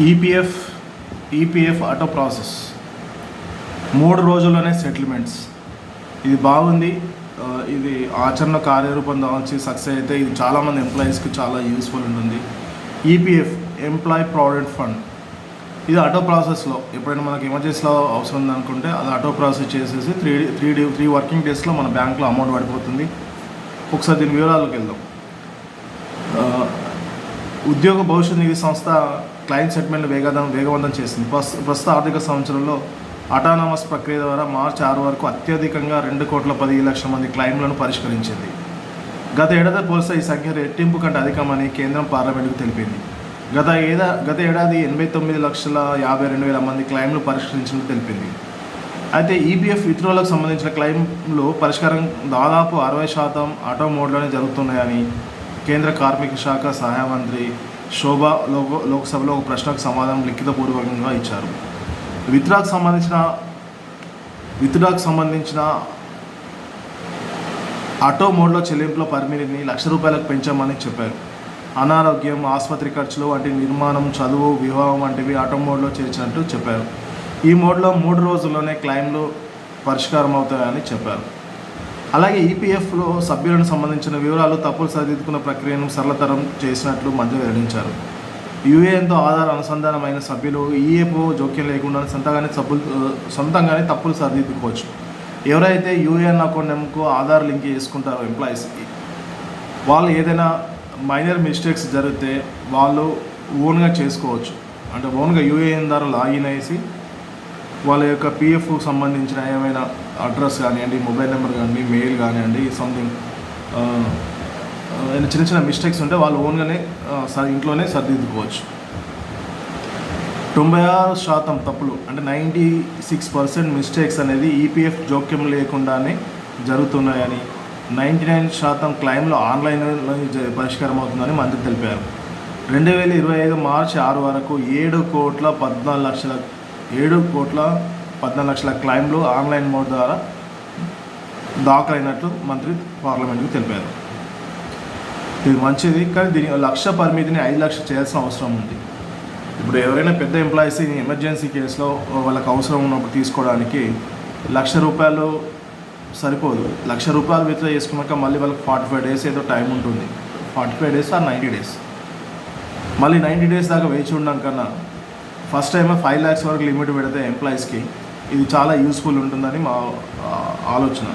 EPF EPF auto process మూడు రోజుల్లోనే settlements ఇది బాగుంది. ఇది ఆచరణ కార్యరూపం దాల్చి సక్సెస్ అయితే ఇది చాలామంది ఎంప్లాయీస్కి చాలా యూస్ఫుల్ ఉంటుంది. ఈపీఎఫ్ ఎంప్లాయీ ప్రావిడెంట్ ఫండ్ ఇది ఆటో ప్రాసెస్లో ఎప్పుడైనా మనకి ఎమర్జెన్సీలో అవసరం ఉందనుకుంటే అది ఆటో ప్రాసెస్ చేసేసి three three day three working డేస్లో మన బ్యాంక్లో అమౌంట్ పడిపోతుంది. ఒకసారి దీని వివరాలకు వెళ్దాం. ఉద్యోగ భవిష్యత్ నిధి సంస్థ క్లయింట్ సెటిల్మెంట్ వేగదం వేగవంతం చేసింది. ప్రస్తు ప్రస్తుత ఆర్థిక సంవత్సరంలో అటానమస్ ప్రక్రియ ద్వారా మార్చి ఆరు వరకు అత్యధికంగా రెండు కోట్ల పది లక్షల మంది క్లైమ్లను పరిష్కరించింది. గత ఏడాది పోలిస్తే ఈ సంఖ్య రెట్టింపు కంటే అధికమని కేంద్రం పార్లమెంటుకు తెలిపింది. గత ఏడా గత ఏడాది ఎనభై తొమ్మిది లక్షల యాభై రెండు వేల మంది క్లైమ్లు పరిష్కరించినట్టు తెలిపింది. అయితే ఈపీఎఫ్ విత్రోలకు సంబంధించిన క్లైమ్లు పరిష్కారం దాదాపు అరవై శాతం ఆటో మోడ్లోనే జరుగుతున్నాయని కేంద్ర కార్మిక శాఖ సహాయ మంత్రి శోభ లోక లోక్సభలో ఒక ప్రశ్నకు సమాధానం లిఖితపూర్వకంగా ఇచ్చారు. విత్డాకు సంబంధించిన విత్డాకు సంబంధించిన ఆటో మోడ్లో చెల్లింపుల పరిమితిని లక్ష రూపాయలకు పెంచామని చెప్పారు. అనారోగ్యం ఆసుపత్రి ఖర్చులు వంటి నిర్మాణం చదువు వివాహం వంటివి ఆటో మోడ్లో చేర్చినట్టు చెప్పారు. ఈ మోడ్లో మూడు రోజుల్లోనే క్లైమ్లు పరిష్కారం అవుతాయని చెప్పారు. అలాగే ఈపీఎఫ్లో సభ్యులను సంబంధించిన వివరాలు తప్పులు సరిదిద్దుకున్న ప్రక్రియను సరళతరం చేసినట్లు మంత్రి వెల్లడించారు. యూఏఎన్తో ఆధార్ అనుసంధానమైన సభ్యులు ఈఏపో జోక్యం లేకుండా సొంతంగానే సబ్బులు సొంతంగానే తప్పులు సరిదిద్దుకోవచ్చు. ఎవరైతే యూఏఎన్ అకౌంట్ నెంబర్కు ఆధార్ లింక్ చేసుకుంటారో ఎంప్లాయీస్కి వాళ్ళు ఏదైనా మైనర్ మిస్టేక్స్ జరిగితే వాళ్ళు ఓన్గా చేసుకోవచ్చు. అంటే ఓన్గా యూఏఎన్ ద్వారా లాగిన్ అయ్యేసి వాళ్ళ యొక్క పిఎఫ్కు సంబంధించిన ఏమైనా అడ్రస్ కానివ్వండి మొబైల్ నెంబర్ కానివ్వండి మెయిల్ కానివ్వండి సంథింగ్ ఏదైనా చిన్న చిన్న మిస్టేక్స్ ఉంటే వాళ్ళు ఓన్గానే స- ఇంట్లోనే సర్దిద్దుకోవచ్చు. తొంభై ఆరు శాతం తప్పులు అంటే నైంటీ సిక్స్ పర్సెంట్ మిస్టేక్స్ అనేది ఈపీఎఫ్ జోక్యం లేకుండానే జరుగుతున్నాయని నైంటీ నైన్ శాతం క్లైమ్లు ఆన్లైన్లో పరిష్కారం అవుతుందని మంత్రి తెలిపారు. రెండు వేల ఇరవై ఐదు మార్చి ఆరు వరకు ఏడు కోట్ల పద్నాలుగు లక్షల ఏడు కోట్ల పద్నాలుగు లక్షల క్లైమ్లు ఆన్లైన్ మోడ్ ద్వారా దాఖలైనట్లు మంత్రి పార్లమెంట్కి తెలిపారు. ఇది మంచిది కానీ దీని లక్ష పరిమితిని ఐదు లక్షలు చేయాల్సిన అవసరం ఉంది. ఇప్పుడు ఎవరైనా పెద్ద ఎంప్లాయీస్ ఎమర్జెన్సీ కేసులో వాళ్ళకి అవసరం ఉన్నప్పుడు తీసుకోవడానికి లక్ష రూపాయలు సరిపోదు. లక్ష రూపాయలు విత్డ్రా చేసుకున్నాక మళ్ళీ వాళ్ళకి ఫార్టీ ఫైవ్ డేస్ ఏదో టైం ఉంటుంది. Forty five days or ninety days. మళ్ళీ నైంటీ డేస్ దాకా వేచి ఉండడం కన్నా ఫస్ట్ టైం ఫైవ్ ల్యాక్స్ వరకు లిమిట్ పెడితే ఎంప్లాయీస్కి ఇది చాలా యూస్ఫుల్ ఉంటుందని మా ఆలోచన.